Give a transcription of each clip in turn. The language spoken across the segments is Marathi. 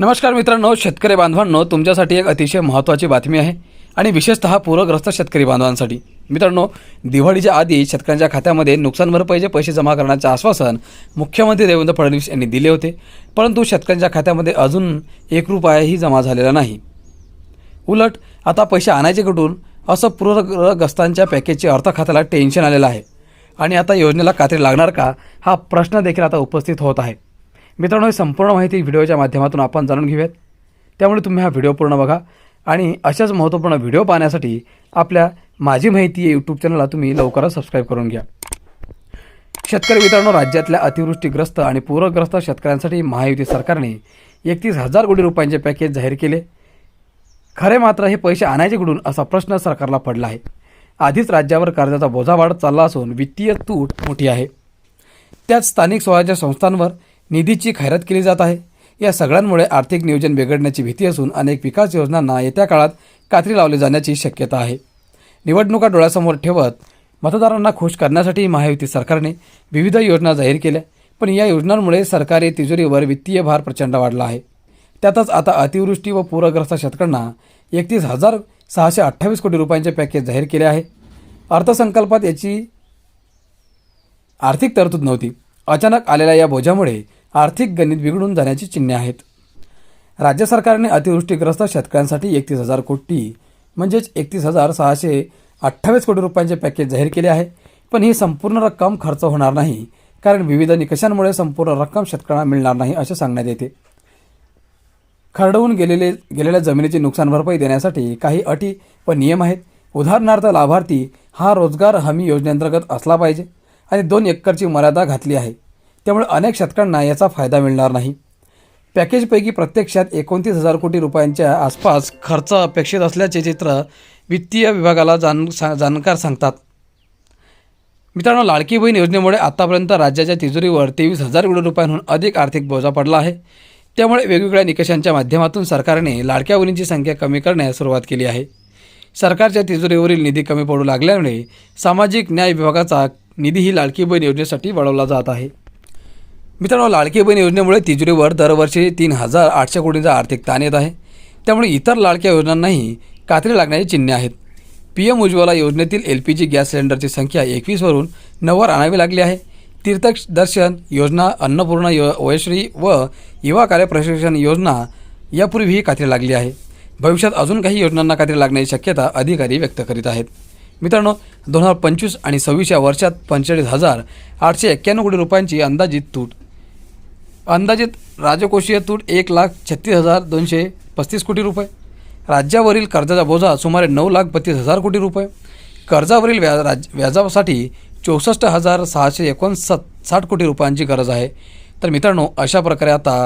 नमस्कार मित्रांनो शेतकरी बांधवांनो तुमच्यासाठी एक अतिशय महत्त्वाची बातमी आहे आणि विशेषतः पूरग्रस्त शेतकरी बांधवांसाठी. मित्रांनो दिवाळीच्या आधी शेतकऱ्यांच्या खात्यामध्ये नुकसान भरपाईचे पैसे जमा करण्याचे आश्वासन मुख्यमंत्री देवेंद्र फडणवीस यांनी दिले होते. परंतु शेतकऱ्यांच्या खात्यामध्ये अजून एक रुपयाही जमा झालेला नाही. उलट आता पैसे आणायचे कुठून? असं पूरग्रस्तांच्या पॅकेजचे अर्थ खात्याला टेन्शन आलेलं आहे. आणि आता योजनेला कात्री लागणार का? हा प्रश्न देखील आता उपस्थित होत आहे. मित्रांनो ही संपूर्ण माहिती व्हिडिओच्या माध्यमातून आपण जाणून घेऊयात. त्यामुळे तुम्ही हा व्हिडिओ पूर्ण बघा आणि अशाच महत्त्वपूर्ण व्हिडिओ पाहण्यासाठी आपल्या माझी माहिती या यूट्यूब चॅनलला तुम्ही लवकरच सबस्क्राईब करून घ्या. शेतकरी मित्रांनो राज्यातल्या अतिवृष्टीग्रस्त आणि पूरग्रस्त शेतकऱ्यांसाठी महायुती सरकारने एकतीस हजार कोटी रुपयांचे पॅकेज जाहीर केले. खरे मात्र हे पैसे आणायचे कुठून असा प्रश्न सरकारला पडला आहे. आधीच राज्यावर कर्जाचा बोजा वाढत चालला असून वित्तीय तूट मोठी आहे. त्यात स्थानिक स्वराज्य संस्थांवर निधीची खैरात केली जात आहे. या सगळ्यांमुळे आर्थिक नियोजन बिघडण्याची भीती असून अनेक विकास योजनांना येत्या काळात कात्री लावली जाण्याची शक्यता आहे. निवडणुका डोळ्यासमोर ठेवत मतदारांना खुश करण्यासाठी महायुती सरकारने विविध योजना जाहीर केल्या पण या योजनांमुळे सरकारी तिजोरीवर वित्तीय भार प्रचंड वाढला आहे. त्यातच आता अतिवृष्टी व पूरग्रस्त शेतकऱ्यांना एकतीस हजार सहाशे अठ्ठावीस कोटी रुपयांचे पॅकेज जाहीर केले आहे. अर्थसंकल्पात याची आर्थिक तरतूद नव्हती. अचानक आलेल्या या बोजामुळे आर्थिक गणित बिघडून जाण्याची चिन्हे आहेत. राज्य सरकारने अतिवृष्टीग्रस्त शेतकऱ्यांसाठी एकतीस हजार कोटी म्हणजेच एकतीस हजार सहाशे अठ्ठावीस कोटी रुपयांचे पॅकेज जाहीर केले आहे. पण ही संपूर्ण रक्कम खर्च होणार नाही कारण विविध निकषांमुळे संपूर्ण रक्कम शेतकऱ्यांना मिळणार नाही असे सांगण्यात येते. खरडवून गेलेले गेलेल्या जमिनीची नुकसान भरपाई देण्यासाठी काही अटी व नियम आहेत. उदाहरणार्थ लाभार्थी हा रोजगार हमी योजनेअंतर्गत असला पाहिजे आणि दोन एकरची मर्यादा घातली आहे. त्यामुळे अनेक शेतकऱ्यांना याचा फायदा मिळणार नाही. पॅकेजपैकी प्रत्यक्षात एकोणतीस हजार कोटी रुपयांच्या आसपास खर्च अपेक्षित असल्याचे चित्र वित्तीय विभागाला जाण सा जाणकार सांगतात. मित्रांनो लाडकी बहीण योजनेमुळे आतापर्यंत राज्याच्या तिजोरीवर तेवीस हजार कोटी रुपयांहून अधिक आर्थिक बोजा पडला आहे. त्यामुळे वेगवेगळ्या निकषांच्या माध्यमातून सरकारने लाडक्या बहिणींची संख्या कमी करण्यास सुरुवात केली आहे. सरकारच्या तिजोरीवरील निधी कमी पडू लागल्यामुळे सामाजिक न्याय विभागाचा निधीही लाडकी बहीण योजनेसाठी वळवला जात आहे. मित्रांनो लाडकी बहीण योजनेमुळे तिजोरीवर दरवर्षी तीन हजार आठशे कोटींचा आर्थिक ताण येत आहे. त्यामुळे इतर लाडक्या योजनांनाही कात्री लागण्याची चिन्हे आहेत. पी एम उज्ज्वला योजनेतील एल पी जी गॅस सिलेंडरची संख्या एकवीसवरून नऊवर आणावी लागली आहे. तीर्थदर्शन योजना अन्नपूर्णा यो वयश्री व युवा कार्य प्रशिक्षण योजना यापूर्वीही कात्री लागली आहे. भविष्यात अजून काही योजनांना कात्री लागण्याची शक्यता अधिकारी व्यक्त करीत आहेत. मित्रांनो दोन हजार पंचवीस आणि सव्वीस या वर्षात पंचेचाळीस हजार आठशे एक्क्याण्णव कोटी रुपयांची अंदाजित तूट अंदाजित राजकोषीय तूट एक लाख छत्तीस हजार दोनशे पस्तीस कोटी रुपये. राज्यावरील कर्जाचा बोजा सुमारे नऊ लाख बत्तीस हजार कोटी रुपये. कर्जावरील व्याज राज व्याजासाठी चौसष्ट हजार सहाशे एकोणसत् साठ कोटी रुपयांची गरज आहे. तर मित्रांनो अशा प्रकारे आता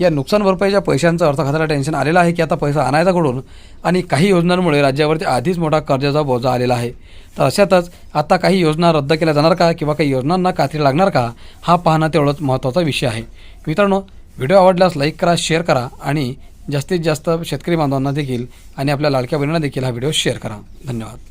या नुकसान भरपाईच्या पैशांचं अर्थखात्याला टेन्शन आलेलं आहे की आता पैसा आणायचा घडून आणि काही योजनांमुळे राज्यावरती आधीच मोठा कर्जाचा बोजा आलेला आहे. तर अशातच आता काही योजना रद्द केल्या जाणार का किंवा काही योजनांना कात्री लागणार का हा पाहणं तेवढंच महत्त्वाचा विषय आहे. मित्रांनो व्हिडिओ आवडल्यास लाईक करा शेअर करा आणि जास्तीत जास्त शेतकरी बांधवांना देखील आणि आपल्या लाडक्या बहिणींना देखील हा व्हिडिओ शेअर करा. धन्यवाद.